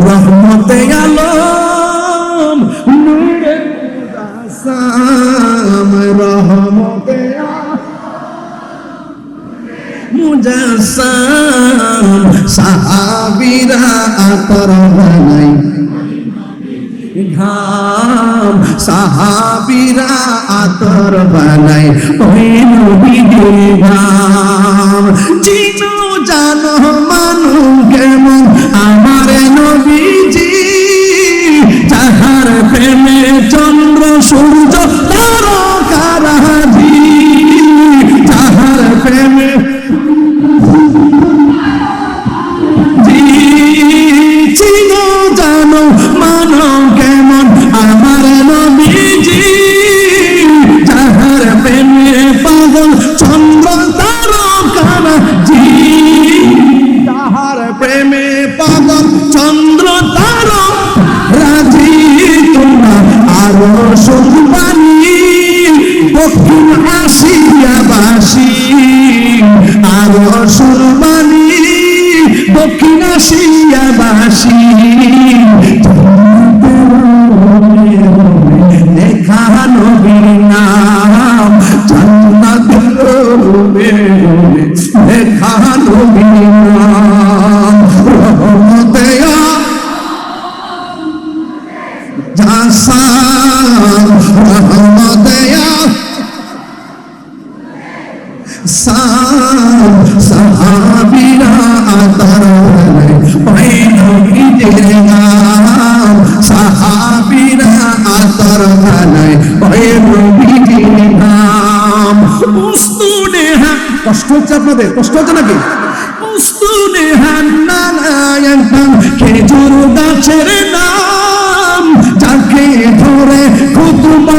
রহমতে আলম, নূরে মুজাসসাম রহমতে মুজাসসাম সাহাবীরা আতর বানাই ঘাম সাহাবীরা আতর বানাই ওই নবীর ঘাম জানো মানু কেমন? আমার নবীজি যাহার প্রেমে চন্দ্র সূর্য তারকারাজি দক্ষিণ কষ্ট হচ্ছে আপনাদের? কষ্ট হচ্ছে নাকি? নাম যাকে ধরে খুতবা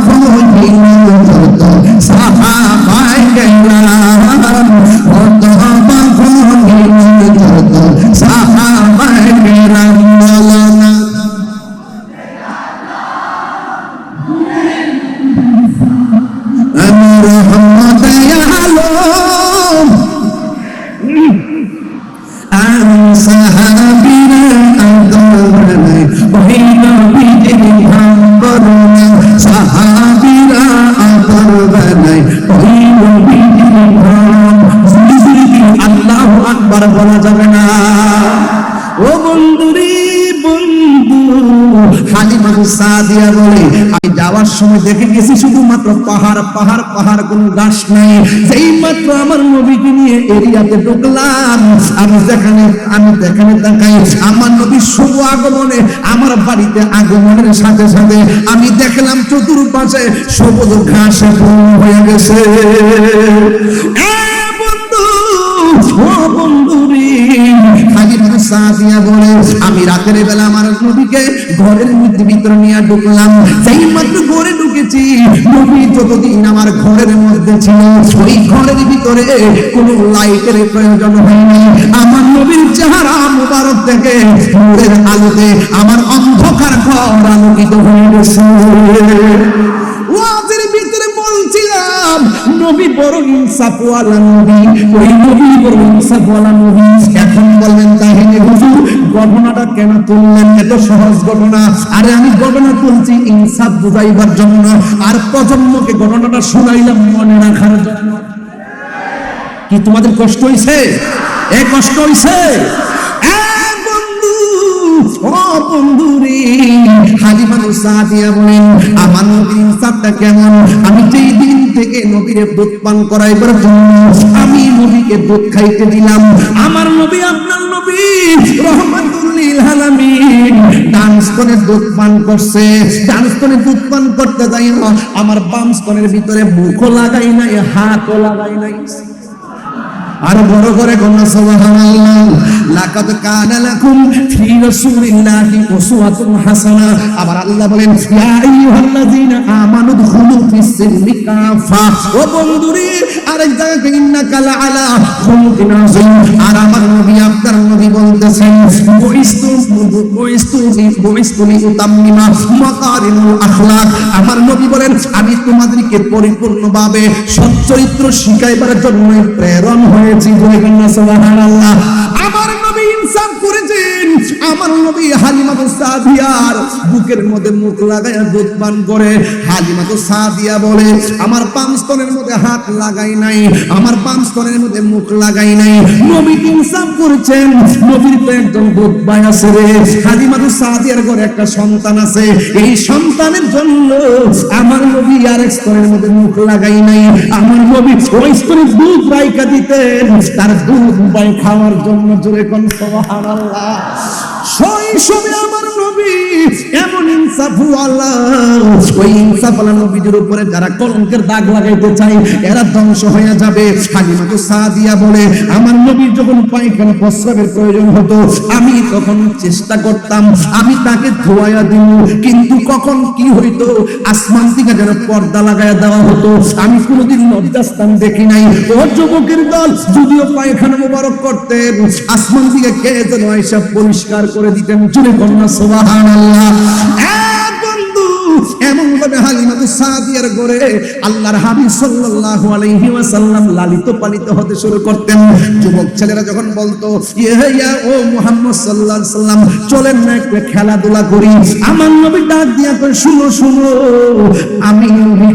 সাদিয়া বলে, আমি যাওয়ার সময় দেখে গেছি শুধুমাত্র পাহাড় পাহাড় পাহাড় গাছ নাই। যেই মাত্র আমার নবীকে নিয়ে এরিয়াতে ঢুকলাম, আমি যেখানে আমি যেখানে দেখাই, আমার নবীর শুভ আগমনে, আমার বাড়িতে আগমনের সাথে সাথে আমি দেখলাম চতুর্পাশে সবুজ ঘাসে পূর্ণ হয়ে গেছে। বলে, আমি রাতের বেলা আমার নবীকে ঘরের মধ্যে ভিতরে নিয়ে ঢুকলাম। সেই মাত্র ঘরে ঢুকেছি, নবী যতদিন আমার ঘরের মধ্যে ছিল, ওই ঘরের ভিতরে কোনো লাইটের প্রয়োজন হয়নি। আমার নবীর চেহারা মুবারক থেকে আলোতে আমার অন্ধকার ঘর আলোকিত হয়ে গেছে। নবী বড় ইনসাফওয়ালা নবী ওই নবী বড় ইনসাফওয়ালা নবী এখন বলবেন তাহলে হুজুর, ঘটনাটা কেন তুললেন? এত সহজ ঘটনা। আরে আমি ঘটনা তুলছি, ইনসাফ বুঝাইবার জন্য। আর প্রজন্মকে ঘটনাটা শোনাইলাম মনে রাখার জন্য। কি তোমাদের কষ্ট হইছে? এ কষ্ট হইছে? আমি যেই দিন থেকে নবীরে দুধ পান করাইবার জন্য আমি নবীকে দুধ খাইতে দিলাম। আমার নবী আপনার নবী। রহমাতুল্লিল আলামিন। ডান স্তনে দুধ পান করছে। ডান্স স্তনে দুধ পান করতে যাই আমার বাম স্তনের ভিতরে মুখও লাগাই নাই, হাতও লাগাই নাই। আর বড় করে কন্যা সুবহানাল্লাহ। লাকাদ কানা লাকুম ফি রাসূলিল্লাহি উসওয়াতুন হাসানা। আবার আল্লাহ বলেন, ইয়া আইয়ুহাল্লাযিনা আমানু দুখুলু ফিস সিলমি কাফা ও বন্ধুরে আরেক জায়গায় ইন্নাকা লাআলা খুলুকিন আযীম। আর আমার নবী, আপনার নবী বলতেছেন আখলাক। আমার নবী বলেন, আমি তোমাদেরকে পরিপূর্ণভাবে শিখাইবার জন্য প্রেরণ হয়েছি। সুবহানাল্লাহ। আমার নবী ইনসাফ করেছেন আমার নবী হালিমা তো সাদিয়ার বুকের মধ্যে মুখ লাগাইয়া দুধ পান করে। হালিমা তো সাদিয়া বলে, আমার পাম স্তনের মধ্যে হাত লাগাই নাই, আমার পাম স্তনের মধ্যে মুখ লাগাই নাই। নবী ইনসাফ করেছেন, নবীর তো একজন দুধ ভাই আছে রে। হালিমা তো সাদিয়ার ঘরে একটা সন্তান আছে। এই সন্তানের জন্য আমার নবী আরেক স্তনের মধ্যে মুখ লাগাই নাই। আমার নবী ওই স্তরে দুধ বাইকা দিতেন, তার দুধ বাই খাওয়ার জন্য জোরে কোন, সুবহানাল্লাহ। শৈশবে আমার নবী এমন ইনসাফু আল্লাহ। ওই ইনসাফ আল্লাহ নবীদের উপরে যারা কলঙ্কের দাগ লাগাইতে চায়, এরা ধ্বংস হয়ে যাবে। সাদিয়া বলে, আমার নবীর যখন পায়খানা প্রস্রাবের প্রয়োজন হতো, আমি তখন চেষ্টা করতাম, আমি তাকে ধোয়াইয়া দিব কিন্তু কখন কি হইতো, আসমান থেকে যেন পর্দা লাগায় দেওয়া হতো। আমি কোনোদিন লজ্জাস্থান দেখি নাই। ও যুবকের দল, যদিও পায়খানা মোবারক করতেন, আসমান থেকে কে যেন পরিষ্কার করে দিতেন চুলে কন্যা সোবাহান এমন ভাবে হালিমাতু সাদিয়ার করে আল্লাহর হাবিব সাল্লাল্লাহু আলাইহি ওয়াসাল্লাম লালিত পালিত হতে শুরু করতেন। যুবক ছেলেরা যখন বলতো ও মুহাম্মদ সাল্লাল্লাহু আলাইহি সাল্লাম চলেন না একটু খেলাধুলা করি। আমার নবী ডাক দিয়া শুনো শুনো, আমি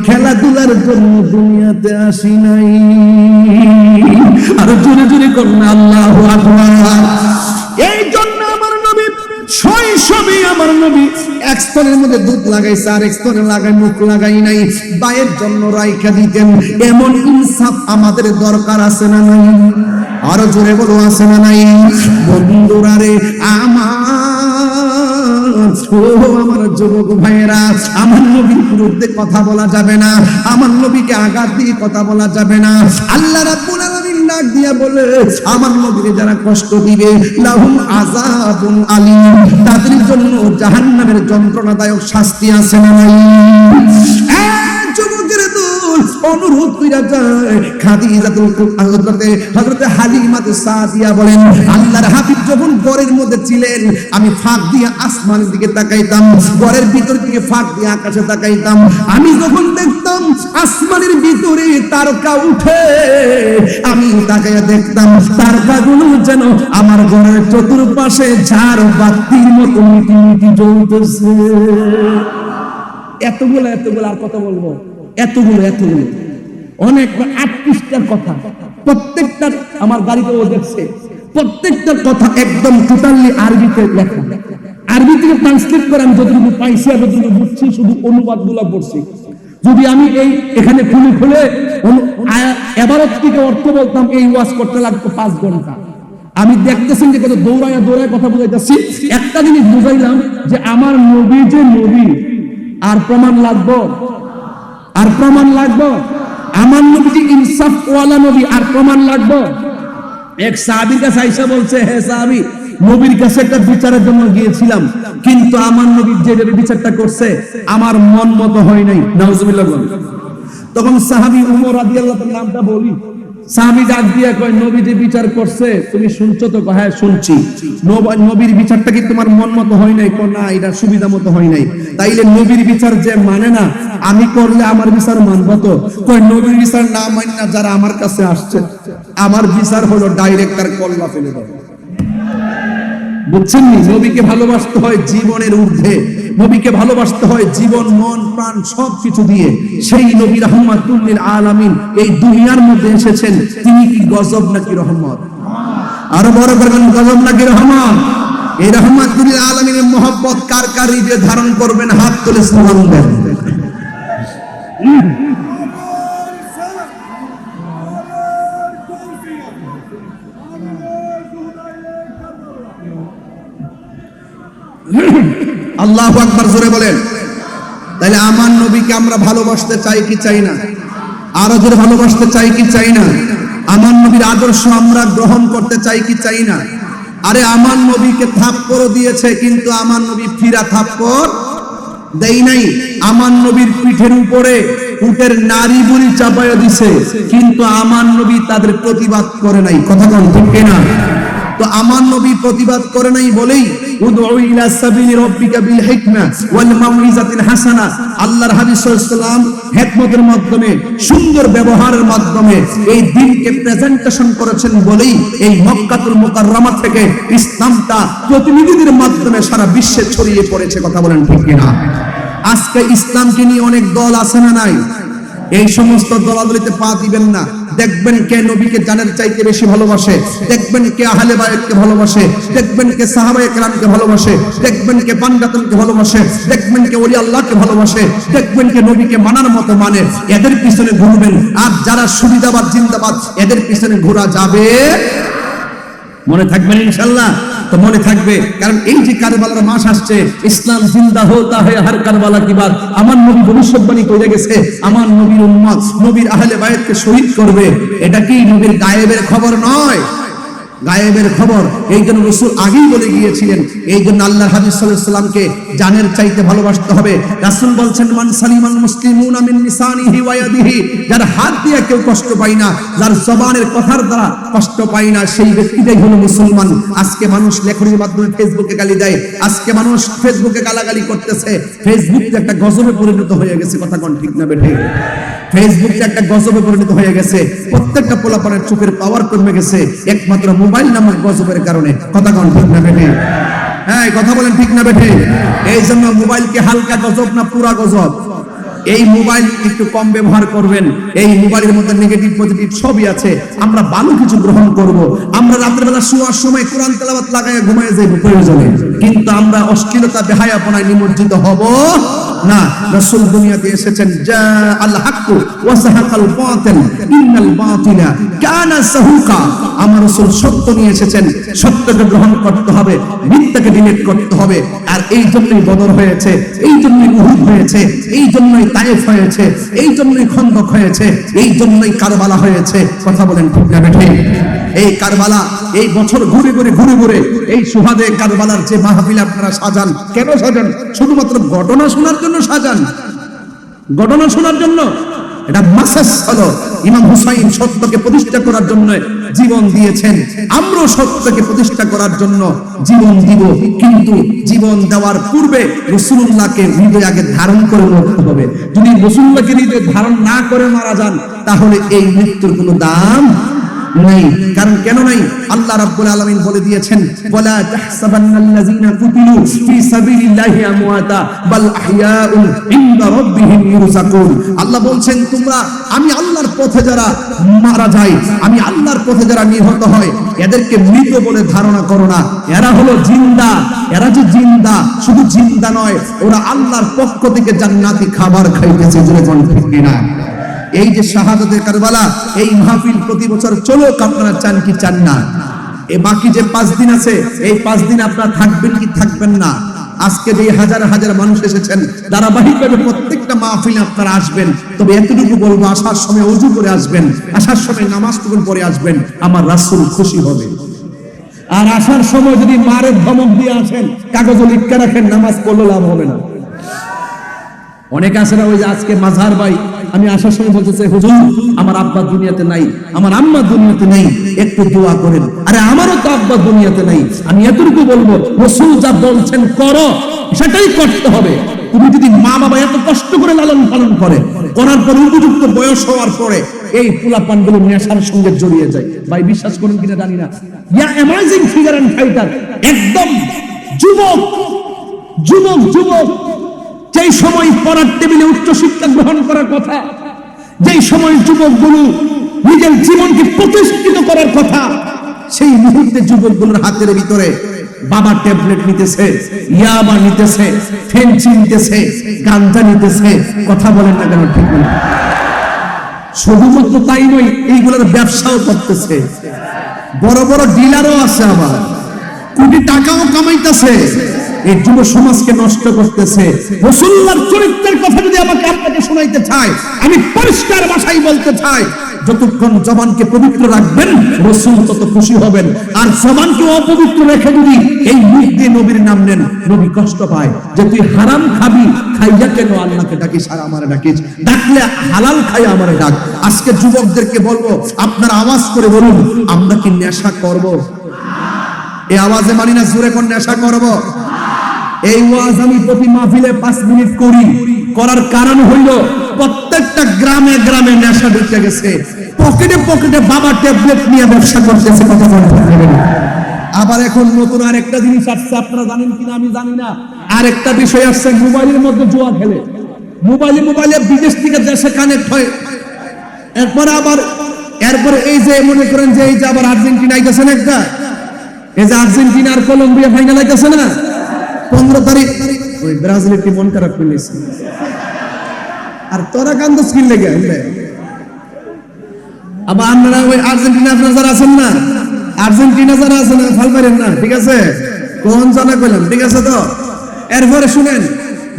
খেলাধুলার জন্য দুনিয়াতে আসি নাই। আর জোরে জোরে করুন আল্লাহু এই জন্য শৈশবে আমার নবী। এক স্তরের মধ্যে দুধ লাগাইছে আর এক স্তরে লাগাই মুখ লাগাই নাই। বায়ের জন্য রাইখা দিতেন। এমন ইনসাফ আমাদের দরকার আছে না নাই? আরও জোরে বলো, আছে না নাই? বন্ধুরা রে, আমার আমার যুবক ভাইয়েরা, আমার নবীর বিরুদ্ধে কথা বলা যাবে না। আমার নবীকে আঘাত দিয়ে কথা বলা যাবে না। আল্লাহ রাব্বুল ডাক দিয়া বলে, আমার নদীরে যারা কষ্ট দিবে, লাহুম তাদের জন্য জাহান্নামের যন্ত্রণাদায়ক শাস্তি আছে না নাই? অনুরোধ কইরা যায়, খাদিজাতুল হযরতে হযরতে হালিমাতু সাদিয়া বলেন, আল্লাহর হাবিব যখন মধ্যে ছিলেন, আমি ফাঁক দিয়ে আসমানের দিকে তাকাইতাম ভিতর থেকে ফাঁক দিয়ে আকাশে তাকাইতাম। আমি যখন দেখতাম আসমানের ভিতরে তারকা উঠে, আমি দেখতাম তারকাগুলো যেন আমার ঘরের চতুর্পাশে ঝাড় বাতির মতো মিটি মিটি জ্বলতেছে। এতগুলো এতগুলো আর কথা বলব? এতগুলো এতগুলো। অনেক আট পৃষ্ঠার কথা। প্রত্যেকটা আমার গাড়িতে ও দেখছে। প্রত্যেকটার কথা একদম টোটালি আরবিতে লেখা। ট্রান্সলেট করে আমি যতটুকু পাইছি আর যতটুকু বুঝছি, শুধু অনুবাদ পড়ছি। যদি আমি এই এখানে খুলে খুলে এবারত থেকে অর্থ বলতাম, এই ওয়াজ করতে লাগতো পাঁচ ঘণ্টা। আমি দেখতেছেন যে কত দৌড়ায় দৌড়ায় কথা বুঝাইতেছি। একটা জিনিস বুঝাইলাম যে আমার নবী যে নবী, আর প্রমাণ লাগবো। আর প্রমাণ লাগবো? আমার নবী যে ইনসাফ ওয়ালা নবী, আর প্রমাণ লাগবো? এক সাহাবীর কাছে আইসা বলছে, হে সাহাবী, নবীর কাছে একটা বিচারের জন্য গিয়েছিলাম, কিন্তু আমার নবীর যে বিচারটা করছে, আমার মন মতো হয় নাই। নাউজুবিল্লাহ তখন সাহাবী উমর রাদিয়াল্লাহু তাআলার নামটা বলি। হ্যাঁ বিচার যে মানে না, আমি করলে আমার বিচার মানবো তো? কয়, নবীর বিচার না মানি না, যারা আমার কাছে আসছে, আমার বিচার হলো ডাইরেক্ট কল্লা ফেলে বুঝছেন নবীকে ভালোবাসতে হয় জীবনের ঊর্ধ্বে। নবীকে ভালোবাসতে হয় জীবন, মন, প্রাণ, সব কিছু দিয়ে। সেই নবী রহমাতুল্লিল আলামিন এই দুনিয়ার মধ্যে এসেছেন। তিনি কি গজব নাকি রহমত? আরও বড় করবেন গজব নাকি রহমত? এই রহমাতুল্লিল আলামিনের মহব্বত কার কার হৃদয়ে ধারণ করবেন, হাত তুলে সালাম দেন আল্লাহ জোরে বলেন। তাহলে আমার নবীকে আমরা ভালোবাসতে চাই কি চাই না? আরও জোরে ভালোবাসতে চাই কি চাই না? আমার নবীর আদর্শ আমরা গ্রহণ করতে চাই কি চাই না? আরে আমার নবীকে থাপ্পড় দিয়েছে, কিন্তু আমার নবী ফিরা থাপ্পড় দেই নাই। আমার নবীর পিঠের উপরে উটের নারী বুড়ি চাপাইয়া দিছে, কিন্তু আমার নবী তাদের প্রতিবাদ করে নাই। কথা বল ঠিক কিনা? তো আমার নবী প্রতিবাদ করে নাই বলেই, উদউ ইলা সাবিলি রাব্বিকা বিল হিকমা ওয়াল মাউইজাতিল হাসানা। আল্লাহর হাবিব সাল্লাল্লাহু আলাইহি হিকমতের মাধ্যমে, সুন্দর ব্যবহারের মাধ্যমে এই দিনকে প্রেজেন্টেশন করেছেন বলেই এই মক্কাতুল মুকাররমা থেকে ইসলামটা প্রতিনিধিদের মাধ্যমে সারা বিশ্বে ছড়িয়ে পড়েছে, কথা বলেন ঠিক কিনা? আজকে ইসলামকে নিয়ে অনেক দল আছে না নাই? এই সমস্ত দলাদলিতে পা দিবেন না। দেখবেন কে নবীকে জানের চাইতে বেশি ভালোবাসে। দেখবেন কে আহলে বায়তকে ভালোবাসে। দেখবেন কে সাহাবায়ে কেরামকে ভালোবাসে। দেখবেন কে বান্দাতনকে ভালোবাসে। দেখবেন কে ওলি আল্লাহকে ভালোবাসে। দেখবেন কে নবীকে মানার মতো মানে। এদের পিছনে ঘুরবেন। আর যারা সুবিধাবাদ, জিন্দাবাদ, এদের পিছনে ঘোরা যাবে মনে থাকবেন ইনশাল্লাহ তো মনে থাকবে, কারণ এই যে কারবালার মাস আসছে, ইসলাম জিন্দা হোতা হয় হার কারবালা কি বাদ আমার নবী ভবিষ্যৎবাণী করে গেছে, আমার নবীর উম্মত, নবীর আহলে বায়তকে শহীদ করবে। এটা কি নবীর গায়েবের খবর নয়? গায়েবের খবর। এই জন্য রসুল আগেই বলে গিয়েছিলেন, এই জন্য আল্লাহ হাবিব সাল্লামকে জানের চাইতে ভালোবাসতে হবে। রাসূল বলছেন, মান সালিমান মিন ওয়া যার হাত দিয়ে কেউ কষ্ট পায় না, যার জবানের কথার দ্বারা কষ্ট পায় না, সেই ব্যক্তিটাই হলো মুসলমান। আজকে মানুষ লেখনীর মাধ্যমে ফেসবুকে গালি দেয়, আজকে মানুষ ফেসবুকে গালাগালি করতেছে। ফেসবুক একটা গজবে পরিণত হয়ে গেছে, কথা কোন ঠিক না বেঠে? ফেসবুক একটা গজবে পরিণত হয়ে গেছে, প্রত্যেকটা পোলাপানের চোখের পাওয়ার কমে গেছে, একমাত্র মোবাইল নামক গজবের কারণে? কথা কন, ঠিক না বেঠে? হ্যাঁ কথা বলেন ঠিক না বেঠে? এই জন্য মোবাইলকে হালকা গজব না পুরা গজব? এই মোবাইল একটু কম ব্যবহার করবেন, এই মোবাইলের মধ্যে নেগেটিভ পজিটিভ সবই আছে, আমরা ভালো কিছু গ্রহণ করব। আমরা রাতের বেলা শোয়ার সময় কোরআন তেলাওয়াত লাগায় ঘুমায় যাইব প্রয়োজনে। কিন্তু আমরা অশ্লীলতা বেহায়াপনায় নিমজ্জিত হব না। রাসূল দুনিয়াতে এসেছেন যা আল হাক্কু ওয়া সাহাকাল বাতিল, ইন্নাল বাতিলা কানা সাহুকা। আমার রাসূল সত্য নিয়ে এসেছেন, সত্যকে গ্রহণ করতে হবে, মিথ্যাকে ডিলিট করতে হবে। আর এই জন্যই বদর হয়েছে, এই জন্যই উহুদ হয়েছে, এই জন্যই তায়েফ হয়েছে, এই জন্যই খন্দক হয়েছে, এই জন্যই কারবালা হয়েছে। কথা বলেন ঠিক না এই কারবালা এই বছর ঘুরে ঘুরে ঘুরে ঘুরে এই সুহাদে কারবালার যে মাহফিল আপনারা সাজান, কেন সাজান? শুধুমাত্র ঘটনা শোনার জন্য সাজান। ঘটনা শোনার জন্য এটা মাসাস হলো ইমাম হুসাইন সত্যকে প্রতিষ্ঠা করার জন্য জীবন দিয়েছেন। সত্যকে প্রতিষ্ঠা করার জন্য জীবন দিব। কিন্তু জীবন দেওয়ার পূর্বে রসুল্লাহকে হৃদয় আগে ধারণ করে মরতে হবে। যদি রসুল্লাহকে হৃদয় ধারণ না করে মারা যান, তাহলে এই মৃত্যুর কোনো দাম নেই। কারণ কেন নাই? আল্লাহ রাব্বুল আলামিন বলে দিয়েছেন, ওয়ালা তাহসাবান্নাল্লাযীনা কুতিলু সাবিলিল্লাহি আমওয়াতা, বাল আহইয়াউন ইনদা রাব্বিহিম আল্লাহ বলছেন, তোমরা, আমি আল্লাহর পথে যারা মারা যায়, আমি আল্লাহর পথে যারা নিহত হয়, এদেরকে মৃত বলে ধারণা করো না। এরা হলো জিন্দা, এরা যে জিন্দা, শুধু জিন্দা নয়, ওরা আল্লাহর পক্ষ থেকে জান্নাতি খাবার খাইতেছে ঠিক কিনা? এই যে শাহাদতের কারবালা, এই মাহফিল প্রতি বছর চলুক আপনারা চান কি চান না? এই বাকি যে পাঁচ দিন আছে, এই পাঁচ দিন আপনারা থাকবেন কি থাকবেন না? আজকে যে হাজার হাজার মানুষ এসেছেন, ধারাবাহিকভাবে প্রত্যেকটা মাহফিলে আপনারা আসবেন। তবে এতটুকু বলব, আসার সময় অজু করে আসবেন, আসার সময় নামাজ টুকুন পরে আসবেন, আমার রাসূল খুশি হবে। আর আসার সময় যদি মারে ধমক দিয়ে আসেন, কাগজে লিখতে রাখেন, নামাজ পড়লে লাভ হবে না। অনেক আছে না ওই যে আজকে মাঝার ভাই। আমি আসার সময় বলতেছে হুজুর, আমার আব্বা দুনিয়াতে নাই, আমার আম্মা দুনিয়াতে নেই, একটু দোয়া করেন। আরে আমারও তো আব্বা দুনিয়াতে নাই। আমি এতটুকু বলব, রসুল যা বলছেন করো, সেটাই করতে হবে। তুমি যদি মা বাবা এত কষ্ট করে লালন পালন করে, করার পর উপযুক্ত বয়স হওয়ার পরে এই পোলা পানগুলো নেশার সঙ্গে জড়িয়ে যায়। ভাই, বিশ্বাস করুন কিনা জানি না। Yeah amazing figure and fighter একদম যুবক যুবক যুবক। যেই সময় পড়ার টেবিলে উচ্চ শিক্ষা গ্রহণ করার কথা, যেই সময় যুবকগুলো নিজের জীবনকে প্রতিষ্ঠিত করার কথা, সেই মুহূর্তে যুবকগুলোর হাতের ভিতরে বাবা ট্যাবলেট নিতেছে, ইয়াবা নিতেছে ফেন্সি নিতেছে গাঞ্জা নিতেছে, কথা বলেন না কেন ঠিক না? শুধুমাত্র তাই নয়, এইগুলোর ব্যবসাও করতেছে। বড় বড় ডিলারও আছে আবার কোটি টাকাও কামাইতেছে। এই যুব সমাজকে নষ্ট করতেছে। রসুল্লার চরিত্রের কথা যদি আমাকে আপনাকে শোনাইতে চাই আমি পরিষ্কার ভাষায় বলতে চাই, যতক্ষণ জবানকে পবিত্র রাখবেন, রসুল তত খুশি হবেন। আর জবানকে অপবিত্র রেখে যদি এই মুখ দিয়ে নবীর নাম নেন, নবী কষ্ট পায়। যে তুই হারাম খাবি, খাইয়া কেন আল্লাহকে ডাকিস আর আমারে ডাকিস? ডাকলে হালাল খাই আমারে ডাক। আজকে যুবকদেরকে বলব, আপনারা আওয়াজ করে বলুন, আমরা কি নেশা করব? এই আওয়াজে মানি না, জোরে কোন নেশা করব? এই ওয়াজ আমি প্রতি মাহফিলে পাঁচ মিনিট করি। করার কারণ হইল, প্রত্যেকটা গ্রামে গ্রামে নেশা ঢুকে গেছে। পকেটে পকেটে বাবা ট্যাবলেট নিয়ে ব্যবসা করতেছে, কথা বলতে আবার এখন নতুন আরেকটা জিনিস আসছে, আপনারা জানেন কিনা আমি জানি না। বিষয় আসছে, মোবাইলের মধ্যে জুয়া খেলে। মোবাইলে মোবাইলে বিদেশ থেকে দেশে কানেক্ট হয়। এরপরে আবার, এরপরে এই যে মনে করেন যে এই যে আবার আর্জেন্টিনা আইতেছেন একটা এই যে আর্জেন্টিনা আর কলম্বিয়া ফাইনাল আইতেছে না? পনেরো তারিখ। ওই ব্রাজিলের টিম মন খারাপ করে আর তোরা কান্দ স্কিল লেগে আবার আপনারা ওই আর্জেন্টিনা যারা আছেন না, আর্জেন্টিনা যারা আছেন ফাল পারেন না, ঠিক আছে? কোন জানা ঠিক আছে তো? এরপরে শুনেন,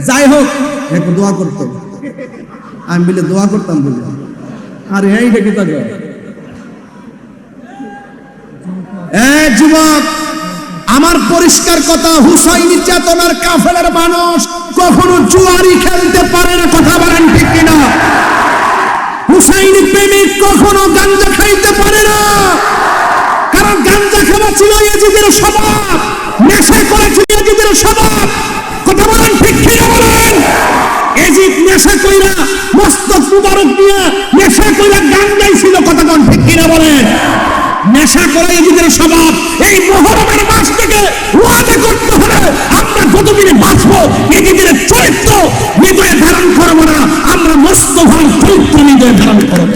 যাই হোক, একটু দোয়া করতো। আমি বলে দোয়া করতাম বলে। আরে এই দেখি তো এ যুবক! আমার পরিষ্কার কথা, হুসাইনি চেতনার কাফেলার মানুষ কখনো জুয়ারি খেলতে পারে না, কথা বলেন ঠিক কিনা? হুসাইনি প্রেমিক কখনো গাঞ্জা খাইতে পারে না। কারণ গাঞ্জা খাওয়া ছিল ইয়াজিদের স্বভাব, নেশা করা ছিল ইয়াজিদের স্বভাব। কথা বলেন ঠিক কিনা বলেন? এজিদ নেশা কইরা, মস্তক মুবারক দিয়া নেশা কইরা গান গাইছিল কথা কোন ঠিক কিনা বলেন? নেশা করা এদিকের স্বভাব, এই মহরমের মাস এদিকের চরিত্র হৃদয়ে ধারণ করব না। আমরা মস্ত চরিত্র হৃদয়ে ধারণ করব।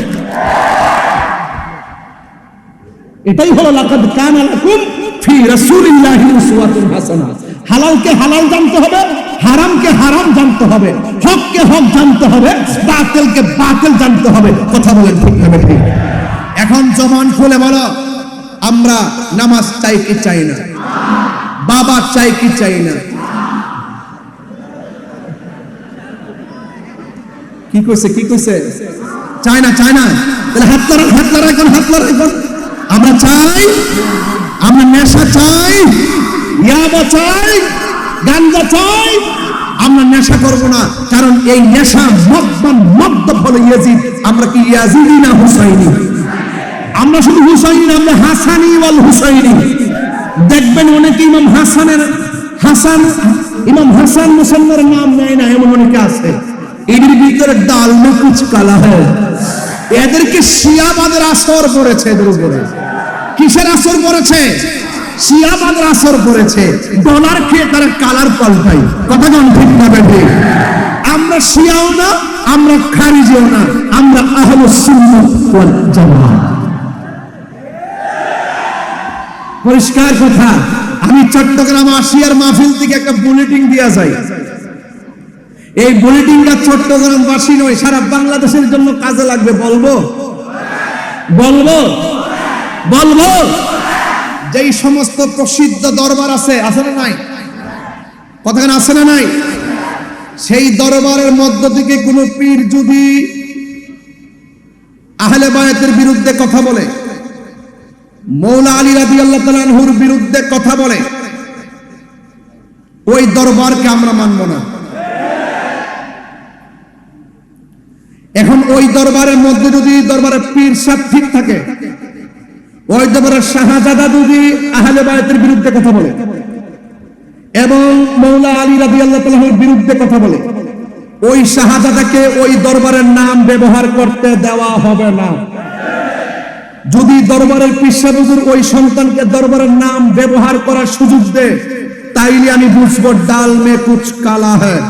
এটাই হলো লাকাদ কানা লাকুম ফি রাসূলিল্লাহি উসওয়াতুন হালালকে হালাল জানতে হবে, হারামকে হারাম জানতে হবে, হককে হক জানতে হবে, বাতিলকে বাতিল জানতে হবে। কথা বলেন ঠিক এখন জমান খুলে বলো, আমরা নামাজ চাই কি চাই না? বাবা চাই কি চাই না? কি কইছে কি কইছে চাই না চাই না তাহলে হাত লড়াই হাত লড়াই কোন হাত লড়াই কোন আমরা চাই, আমরা নেশা চাই, ইয়াবা চাই, গাঞ্জা চাই, আমরা নেশা করব না। কারণ এই নেশা মদ্দান মদ্দ হলো ইয়াজিদ। আমরা কি ইয়াজিদি না হুসাইনি? আমরা শুধু হুসাইনি না, আমরা হাসানি ওয়াল হুসাইনি। দেখবেন অনেকে ইমাম হাসানের, হাসান, ইমাম হাসান মুসলমানের নাম নেয় না, এমন অনেকে আছে। এদের ভিতরে ডাল মে কুচ কালা হয়। এদেরকে শিয়াবাদের আসর পড়েছে এদের উপরে। কিসের আসর পড়েছে? শিয়াবাদের আসর ডলার খেয়ে তারা কালার পাল্টাই কথা ঠিক না আমরা শিয়াও না, আমরা খারিজিও না, আমরা ওয়াল পরিষ্কার কথা, আমি চট্টগ্রাম আসিয়ার মাহফিল থেকে একটা বুলেটিন দিয়া যাই। এই বুলেটিনটা চট্টগ্রাম বাসী নয়, সারা বাংলাদেশের জন্য কাজে লাগবে, বলব? বলব? বলব? যেই সমস্ত প্রসিদ্ধ দরবার আছে আছে না নাই? কথাখানে আছে না নাই? সেই দরবারের মধ্য থেকে কোন পীর যদি আহলে বায়াতের বিরুদ্ধে কথা বলে, মৌলা আলী রাজি আল্লাহ তালানহুর বিরুদ্ধে কথা বলে, ওই দরবারকে আমরা মানব না। ওই দরবারের মধ্যে যদি দরবারের পীর সাহ ঠিক থাকে, ওই দরবারের শাহজাদা যদি আহলে বায়তের বিরুদ্ধে কথা বলে এবং মৌলা আলী রাজি আল্লাহ বিরুদ্ধে কথা বলে, ওই শাহজাদাকে ওই দরবারের নাম ব্যবহার করতে দেওয়া হবে না। যদি দরবারের পিসাবুজুর ওই সন্তানকে দরবারের নাম ব্যবহার করার সুযোগ দেয়, তাইলে আমি বুঝব ডাল মে কুচ কালা হ্যাঁ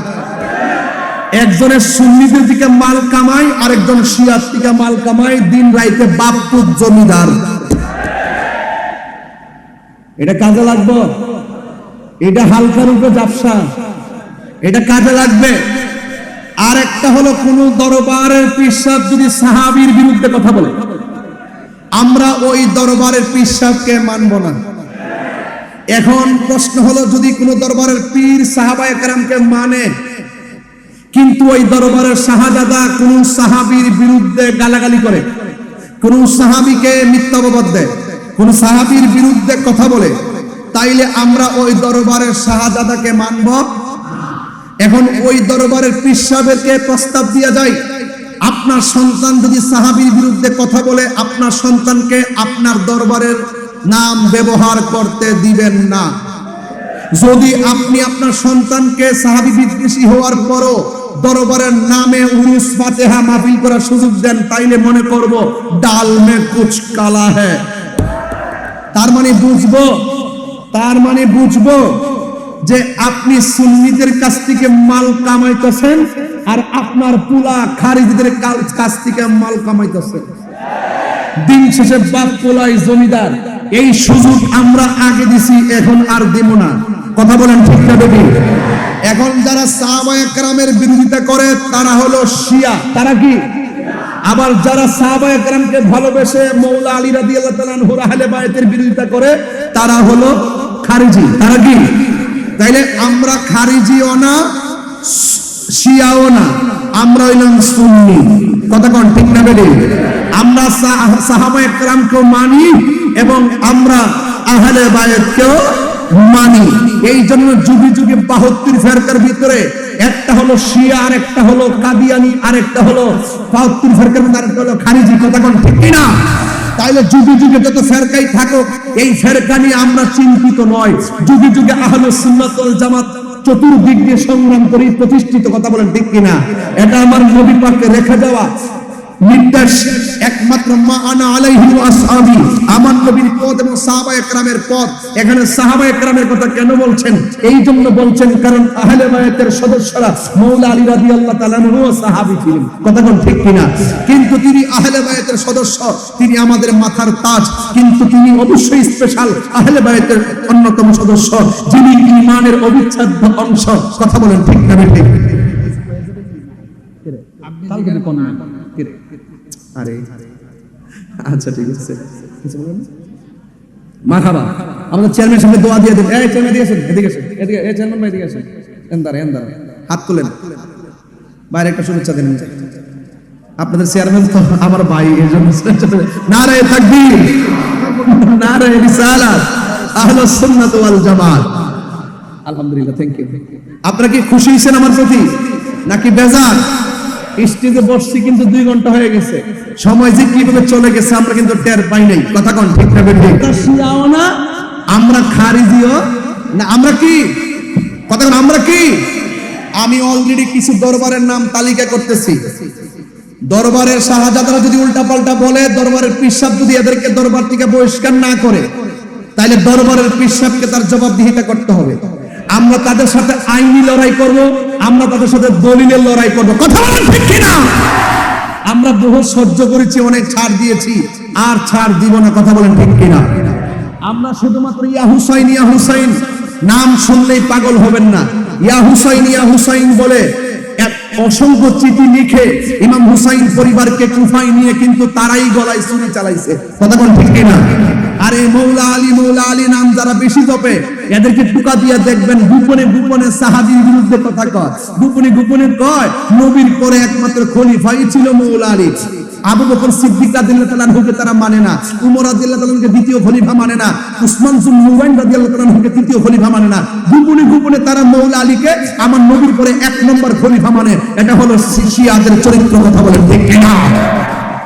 একজনের সুন্নিদের দিকে মাল কামাই আরেকজন শিয়ার দিকে মাল কামাই দিন রাইতে বাপুত জমিদার। এটা কাজে লাগবে? এটা হালকা রূপে ব্যবসা এটা কাজে লাগবে? আর একটা হলো কোন দরবারের পিসাব যদি সাহাবির বিরুদ্ধে কথা বলে। আমরা ওই দরবারের পিসাবকে মানব না। এখন প্রশ্ন হলো, যদি কোনো দরবারের পীর সাহাবা একরামকে মানে কিন্তু ওই দরবারের শাহজাদা কোন সাহাবীর বিরুদ্ধে গালাগালি করে? কোন সাহাবীকে মিথ্যা অপবাদ দেয়? কোন সাহাবীর বিরুদ্ধে কথা বলে? তাইলে আমরা ওই দরবারের শাহজাদাকে মানব? এখন ওই দরবারের পিসাবেরকে প্রস্তাব দিয়া যায় আপনার সন্তান যদি সাহাবীর বিরুদ্ধে কথা বলে, আপনার সন্তানকে আপনার দরবারের নাম ব্যবহার করতে দিবেন না। যদি আপনি আপনার সন্তানকে সাহাবি বিদ্বেষী হওয়ার পরও দরবারের নামে উরুস ফাতেহা মাহফিল করার সুযোগ দেন, তাইলে মনে করব ডাল মে কুচ কালা হ্যায় তার মানে বুঝব, তার মানে বুঝব যে আপনি সুন্নিদের কাছ থেকে মাল কামাইতেছেন আর আপনার পুলা খারিজদের কাছ থেকে মাল কামাইতেছেন। দিন শেষে বাপ পোলাই জমিদার, এই সুযোগ আমরা আগে দিছি, এখন আর দেব না। কথা বলেন ঠিক না এখন যারা সাহাবা একরামের বিরোধিতা করে, তারা হলো শিয়া। তারা কি? আবার যারা সাহাবা একরামকে ভালোবেসে মৌলা আলী রাদিয়াল্লাহু তাআলা আনহুর আহলে বায়াতের বিরোধিতা করে, তারা হলো খারিজি। তারা কি? তাইলে আমরা খারিজিও না, শিয়াও না, আমরা হইলাম সুন্নি। কথা কোন ঠিক না বেডি আমরা সাহ- সাহাবা একরামকেও মানি এবং আমরা আহলে বায়াতকেও মানি। এই জন্য যুগে যুগে বাহাত্তর ফেরকার ভিতরে একটা হলো শিয়া আর একটা হলো কাদিয়ানি আর একটা হলো বাহাত্তর ফেরকার ভিতরে আরেকটা হলো খারিজি কথা কোন ঠিক না? তাইলে যুগে যুগে যত ফেরকাই থাকুক, এই ফেরকা নিয়ে আমরা চিন্তিত নয়। যুগে যুগে আহলে সুন্নাত জামাত চতুর্দিক দিয়ে সংগ্রাম করি প্রতিষ্ঠিত কথা বলেন ঠিক কিনা এটা আমার নবী পাককে রেখে যাওয়া নির্দেশ একমাত্র আমার নবীর পথ এবং সাহাবা একরামের পথ। এখানে সাহাবা একরামের কথা কেন বলছেন? এই জন্য বলছেন কারণ আহলে বায়াতের সদস্যরা মৌলা আলী রাদিয়াল্লাহু তাআলা আনহু ছিলেন। কথা কোন ঠিক কিনা? কিন্তু তিনি আহলে বায়াতের সদস্য, তিনি আমাদের মাথার তাজ। কিন্তু তিনি অবশ্যই স্পেশাল আহলে বায়াতের অন্যতম সদস্য, যিনি ঈমানের অবিচ্ছেদ্য অংশ। কথা বলেন ঠিক না ঠিক? আরে। আচ্ছা ঠিক আছে। না? মারহাবা, আমাদের চেয়ারম্যান সামনে দোয়া দিয়ে দিন। এই চেয়ারম্যান এদিকে এদিকে এদিকে, এই চেয়ারম্যান ভাই, এদিকে এন্দার এন্দার হাত তুলেন। বাইরে একটা শুভেচ্ছা দিন। আপনাদের চেয়ারম্যান তো আমার ভাই, এই জন্য নারায়ে তাকবীর নারায়ে রিসালাত আহলুস সুন্নাত ওয়াল জামাত। আলহামদুলিল্লাহ থ্যাংক ইউ আপনারা কি খুশি হয়েছেন আমার প্রতি? নাকি বেজার? স্টেজে বসছি কিন্তু দুই ঘণ্টা হয়ে গেছে। সময় যে কীভাবে চলে গেছে আমরা কিন্তু টের পাই নাই। কথা কোন ঠিক না বেঠিক? শিয়াও না? আমরা খারিজিও? না আমরা কি? কথা কোন আমরা কি? আমি অলরেডি কিছু দরবারের নাম তালিকা করতেছি। দরবারের শাহজাদারা যদি উল্টা পাল্টা বলে দরবারের পিসাব যদি এদেরকে দরবার থেকে বহিষ্কার না করে তাহলে দরবারের পিসাবকে তার জবাবদিহিতা করতে হবে। আমরা তাদের সাথে আইনি লড়াই করব, আমরা তাদের সাথে দলিলের লড়াই করব। কথা বলেন ঠিক কিনা? আমরা বহু সহ্য করেছি, অনেক ছাড় দিয়েছি, আর ছাড় দিব না, কথা বলেন ঠিক কিনা? আমরা শুধুমাত্র ইয়া হুসাইন ইয়া হুসাইন নাম শুনলেই পাগল হবেন না। ইয়া হুসাইন ইয়া হুসাইন বলে এক অসংখ্য চিঠি লিখে ইমাম হুসাইন পরিবারকে কুফায় নিয়ে কিন্তু তারাই গলায় ছুরি চালাইছে। কথা কোন ঠিক কিনা? আরে মৌলা আলী মৌলা আলী নাম যারা বেশি জপে, এদেরকে টুকা দিয়ে দেখবেন গোপনে গোপনে সাহাবীর বিরুদ্ধে কথা কয়। গোপনে গোপনে কয়, নবীর পরে একমাত্র খলিফাই ছিল মৌলা আলী। মানে মানে মানে তারা আমার নবীর পরে এক নম্বর খলিফা মানে এটা হলো শিয়াদের চরিত্র কথা বলে ঠিক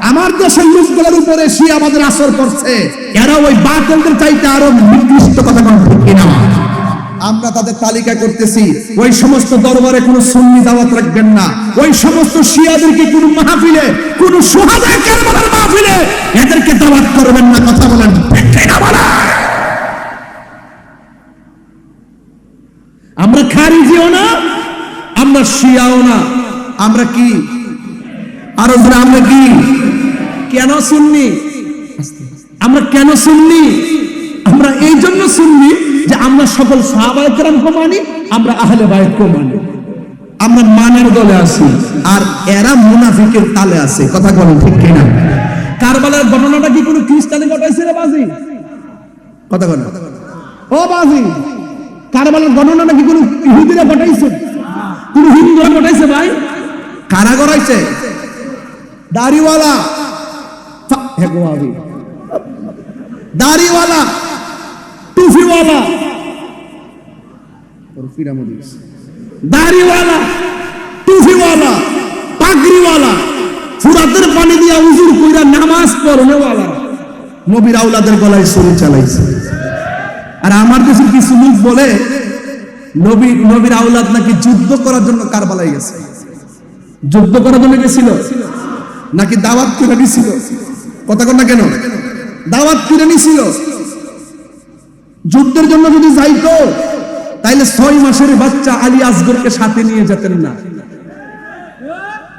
আমার দেশের লোকগুলোর উপরে সে আমাদের আসর করছে। এরা ওই বাতিলদের চাইতে আরও নিকৃষ্ট কথা ঠিক আমরা তাদের তালিকা করতেছি, ওই সমস্ত দরবারে কোনো সুন্নি দাওয়াত রাখবেন না। ওই সমস্ত শিয়াদেরকে কোনো মাহফিলে, কোন সুহাদায় মাহফিলে এদেরকে দাওয়াত করবেন না, কথা বলেন? আমরা খারিজিও না, আমরা শিয়াও না। আমরা কি আরও আমরা কি? কেন শুননি আমরা কেন শুননি আমরা এই জন্য শুননি যে আমরা সকল সাহাবাহামকে মানি, আমরা আহলে বায়তকে মানি। আমরা মানের দলে আছি, আর এরা মুনাফিকের তালে আছে। কথা বলেন ঠিক কিনা? কারবালার ঘটনাটা কি কোনো খ্রিস্টানি ঘটাইছে রে বাজি? কথা বলেন। ও বাজি, কারবালার গণনা নাকি কোন ইহুদিরা পাঠাইছে কোন হিন্দুরা পাঠাইছে ভাই? কারা করাইছে দাড়িওয়ালা। দাড়িওয়ালা। টুফিওয়ালা। দাড়িওয়ালা। টুফিওয়ালা। পাগড়িওয়ালা। পানি দিয়া কইরা নামাজ পড়নেওয়ালা। নবীর গলায় ছুরি চালাইছে। আর আমার দেশের কিছু লোক বলে, নবী, নবীর আউলাদ নাকি যুদ্ধ করার জন্য কারবালায় গেছে। যুদ্ধ করার জন্য গেছিল? নাকি দাওয়াত করে নিছিল? কথা কন না কেন? দাওয়াত করে নিছিল। যুদ্ধের জন্য যদি যাইতো, তাইলে ছয় মাসের বাচ্চা আলী আসগরকে সাথে নিয়ে যেতেন না।